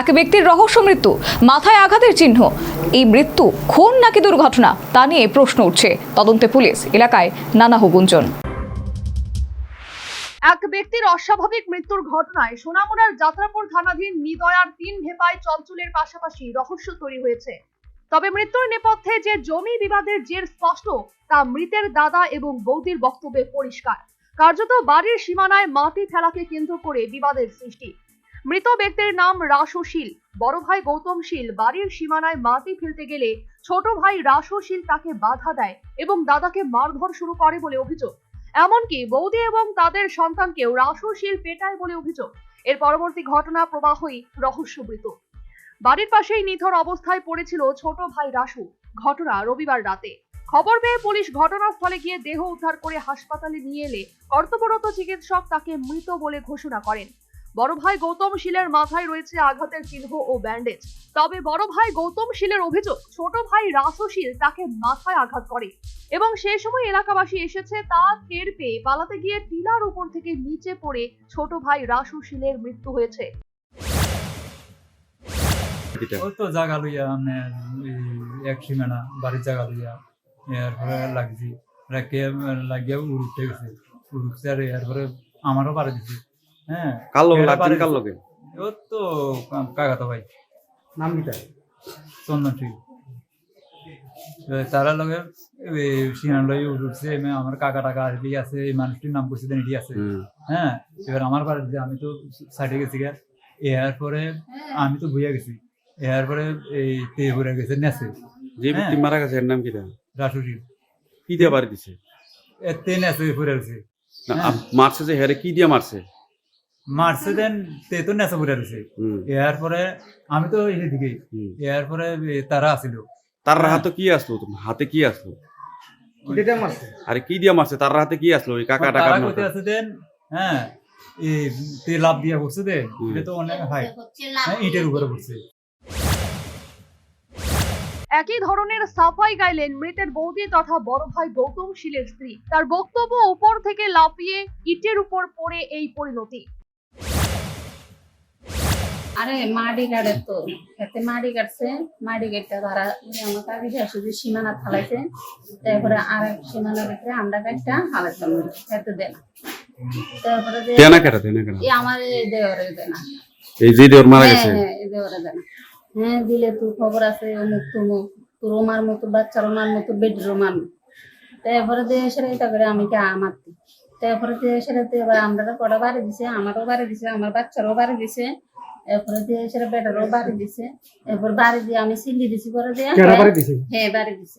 এক ব্যক্তির রহস্য মৃত্যু, মাথায় আঘাতের চিহ্ন। এই মৃত্যু খুন নাকি দুর্ঘটনা, তা নিয়ে প্রশ্ন উঠছে তদন্তে পুলিশ এলাকায় নানা হুগুঞ্জন এক ব্যক্তির অস্বাভাবিক মৃত্যুর ঘটনায় সোনামুড়ার যাত্রাপুর থানাধীন নিদয়ার তিন ভেপায় চঞ্চলের পাশাপাশি রহস্য তৈরি হয়েছে। তবে মৃত্যুর নেপথ্যে যে জমি বিবাদের জের স্পষ্ট, তা মৃতের দাদা এবং বৌদির বক্তব্যে পরিষ্কার। কার্যত বাড়ির সীমানায় মাটি ফেলাকে কেন্দ্র করে বিবাদের সৃষ্টি। মৃত ব্যক্তির নাম রাসশীল বড় ভাই গৌতম শীল বাড়ির সীমানায় মাটি ফেলতে গেলে ছোট ভাই রাসশীল তাকে বাধা দেয় এবং দাদাকে মারধর শুরু করে বলে অভিযোগ। এমনকি বৌদি এবং তাদের সন্তানকেও রাসশীল পেটায় বলে অভিযোগ। এর পরবর্তী ঘটনা প্রবাহই রহস্যবৃত বাড়ির পাশেই নিথর অবস্থায় পড়েছিল ছোট ভাই রাসু। ঘটনা রবিবার রাতে। খবর পেয়ে পুলিশ ঘটনাস্থলে গিয়ে দেহ উদ্ধার করে হাসপাতালে নিয়ে এলে কর্তব্যরত চিকিৎসক তাকে মৃত বলে ঘোষণা করেন। বড় ভাই গৌতম শীলের মাথায় রয়েছে আঘাতের চিহ্ন ও ব্যান্ডেজ তবে বড় ভাই গৌতম শীলের অভিযোগ ছোট ভাই রাসশীল তাকে মাথায় আঘাত করে এবং সেই সময় এলাকাবাসী এসেছে তা টের পেয়ে পালাতে গিয়ে টিলার উপর থেকে নিচে পড়ে ছোট ভাই রাসু শীলের মৃত্যু হয়েছে। এটা ওই তো জাগা লইয়া মানে এক সীমানা বাড়ির জাগা লইয়া এরপরে লাগছি রাখে লাগিয়া উড়তে গেছে উড়ছে আর এরপরে আমারও বাড়ি দিছে। হ্যাঁ। কার লোক লাগছেন লোকে ও তো কাকাতো ভাই। নাম চন্দন ঠিক তারা লগে সিনার লই উঠছে আমার কাকা টাকা আসবি আছে এই মানুষটির নাম করছে দেন এটি আছে। হ্যাঁ এবার আমার বাড়িতে আমি তো সাইডে গেছি গা এর পরে আমি তো ভুইয়া গেছি। এর পরে এই তে ঘুরে গেছে নেছে। যে ব্যক্তি মারা গেছে এর নাম কিটা রাসুরি কি দিয়ে বাড়ি দিছে? তে নেছে ঘুরে গেছে। না, হ্যাঁ। মারছে যে হেরে কি দিয়ে মারছে? মারছে দেন তে তো এর পরে আমি তো এদিকে হুম। এর পরে তারা আসিল তার। হাতে কি আসলো তোমার হাতে কি আসলো আরে কি দিয়ে মারছে তার হাতে কি আসলো ওই কাকা টাকা কইতে আছে দেন হ্যাঁ এই তে লাভ দিয়া করছে হুম। এটা তো অনেক হাই হ্যাঁ ইটের উপরে পড়ছে একই ধরনের সাফাই গাইলেন মৃতের বৌদি তথা বড় ভাই গৌতম শীলের স্ত্রী। তার বক্তব্য উপর থেকে লাফিয়ে ইটের উপর পড়ে এই পরিণতি। আরে মাটি কাটে তো। এতে মাটি কাটছে মাটি কেটে তারা ওই আমার কাকি যে সীমানা ফালাইছে তারপরে আর এক সীমানার ভিতরে আমরা কাটটা হালাইতাম খেতে দেয় না। তারপরে দেনা কেটা দেনা কেটা এই আমার দেওয়ারে দেয় এই যে মারা গেছে? হ্যাঁ এই দেওয়ারে দেয় না। হ্যাঁ দিলে তোর খবর আছে অমুক তমুক তোর ওমার মতো বাচ্চার ওমার মতো বেডের ওমার তারপরে দিয়ে সেটা এটা করে আমি কে তারপরে দিয়ে সেটাতে এবার আমরা কটা বাড়ি দিছে আমারও বাড়ি দিছে আমার বাচ্চারও বাড়ি দিছে। এরপরে দিয়ে সেটা বেটারও বাড়ি দিছে। এরপর বাড়ি দিয়ে আমি সিলি দিছি পরে দিয়ে কেডা বাড়ি দিছে? হ্যাঁ বাড়ি দিছে।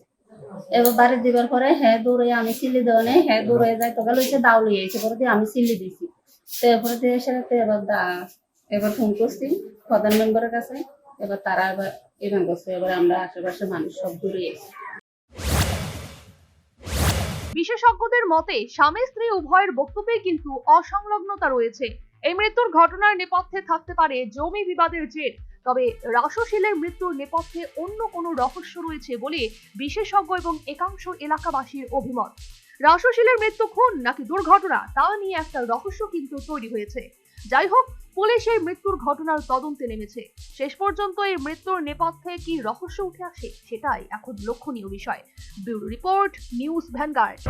এবার বাড়ি দিবার পরে হ্যাঁ দৌড়ে আমি সিলি দেওয়া নেই হ্যাঁ দৌড়ে যাই তো গেল হচ্ছে দাউলি এসে পরে দিয়ে আমি সিলি দিছি। তারপরে দিয়ে সেটাতে এবার দা- এবার ফোন করছি প্রধান মেম্বারের কাছে এবার তারা এবার এবার করছে এবার আমরা আশেপাশে মানুষ সব দূরে এসে বিশেষজ্ঞদের মতে স্বামী স্ত্রী উভয়ের বক্তব্যে কিন্তু অসংলগ্নতা রয়েছে। এই মৃত্যুর ঘটনার নেপথ্যে থাকতে পারে জমি বিবাদের জের। তবে রাসশীলের মৃত্যুর নেপথ্যে অন্য কোনো রহস্য রয়েছে বলে বিশেষজ্ঞ এবং একাংশ এলাকাবাসীর অভিমত। রাসশীলের মৃত্যু খুন নাকি দুর্ঘটনা তা নিয়ে একটা রহস্য কিন্তু তৈরি হয়েছে। যাই হোক, পুলিশ এই মৃত্যুর ঘটনার তদন্তে নেমেছে। শেষ পর্যন্ত এই মৃত্যুর নেপথ্যে কি রহস্য উঠে আসে সেটাই এখন লক্ষণীয় বিষয়। Bureau report, news vanguard.